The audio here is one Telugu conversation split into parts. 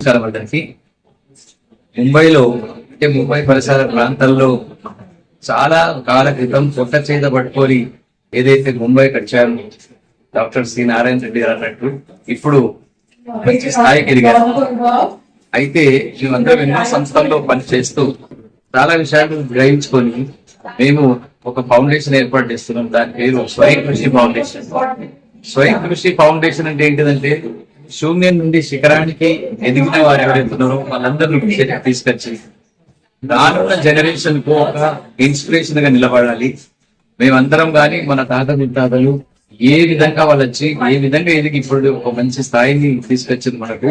నమస్కారం అందరికి ముంబైలో అంటే ముంబై పరిసర ప్రాంతాల్లో చాలా కాల క్రితం పొట్ట చేత పట్టుకొని ఏదైతే ముంబై కట్టారు డాక్టర్ సి. నారాయణ రెడ్డి గారు అన్నట్టు ఇప్పుడు మంచి స్థాయికి ఎదిగారు. అయితే మేమందరం ఎన్నో సంస్థల్లో పనిచేస్తూ చాలా విషయాలు గ్రహించుకొని మేము ఒక ఫౌండేషన్ ఏర్పాటు చేస్తున్నాం. దాని పేరు స్వయం కృషి ఫౌండేషన్. స్వయం కృషి ఫౌండేషన్ అంటే ఏంటిదంటే శూన్యం నుండి శిఖరానికి ఎదిగిన వారు ఎవరైతున్నారో వాళ్ళందరినీ తీసుకొచ్చి రానున్న జనరేషన్కు ఒక ఇన్స్పిరేషన్గా నిలబడాలి. మేమందరం కానీ మన తాత ముత్తాతలు ఏ విధంగా వాళ్ళు వచ్చి ఏ విధంగా ఎదిగి ఇప్పుడు ఒక మంచి స్థాయిని తీసుకొచ్చింది మనకు.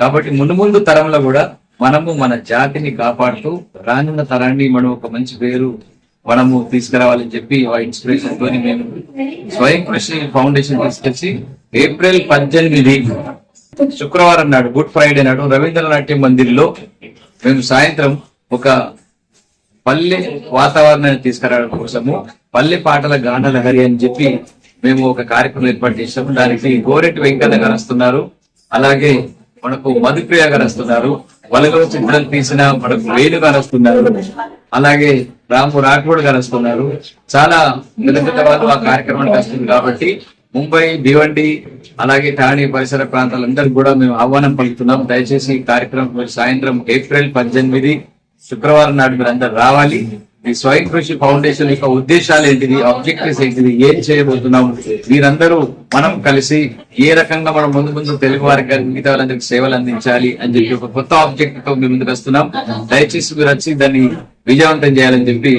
కాబట్టి ముందు ముందు తరంలో కూడా మనము మన జాతిని కాపాడుతూ రానున్న తరాన్ని మనం ఒక మంచి పేరు మనము తీసుకురావాలని చెప్పి ఆ ఇన్స్పిరేషన్ తోని మేము స్వయం కృషి ఫౌండేషన్ తీసుకొచ్చి ఏప్రిల్ పద్దెనిమిది శుక్రవారం నాడు గుడ్ ఫ్రైడే నాడు రవీంద్రనాట్య మందిర్లో మేము సాయంత్రం ఒక పల్లె వాతావరణాన్ని తీసుకురావడం కోసము పల్లె పాటల గాన లహరి అని చెప్పి మేము ఒక కార్యక్రమం ఏర్పాటు చేసాము దానికి గోరెట్టి వెంకన్న గారు వస్తున్నారు. అలాగే మనకు మధుప్రియ గారు వస్తున్నారు. వలగల చిత్రం తీసిన మనకు వేణు గారు వస్తున్నారు. అలాగే రాము రాఠోడ్ గారు వస్తున్నారు చాలా పెద్ద పెద్ద వాళ్ళు ఆ కార్యక్రమానికి వస్తుంది కాబట్టి ముంబై భివండి అలాగే ఠాణి పరిసర ప్రాంతాలందరికీ కూడా మేము ఆహ్వానం పలుకుతున్నాం. దయచేసి ఈ కార్యక్రమం సాయంత్రం ఏప్రిల్ పద్దెనిమిది శుక్రవారం నాడు మీరు అందరు రావాలి. ఈ స్వయం కృషి ఫౌండేషన్ యొక్క ఉద్దేశాలు ఏంటిది ఆబ్జెక్టివ్స్ ఏంటిది ఏం చేయబోతున్నాం మీరందరూ మనం కలిసి ఏ రకంగా మనం ముందు ముందు తెలుగు వారికి మిగతా వాళ్ళందరికి సేవలు అందించాలి అని చెప్పి ఒక కొత్త ఆబ్జెక్ట్తో మీ ముందుకు వస్తున్నాం. దయచేసి మీరు వచ్చి దాన్ని విజయవంతం చేయాలని చెప్పి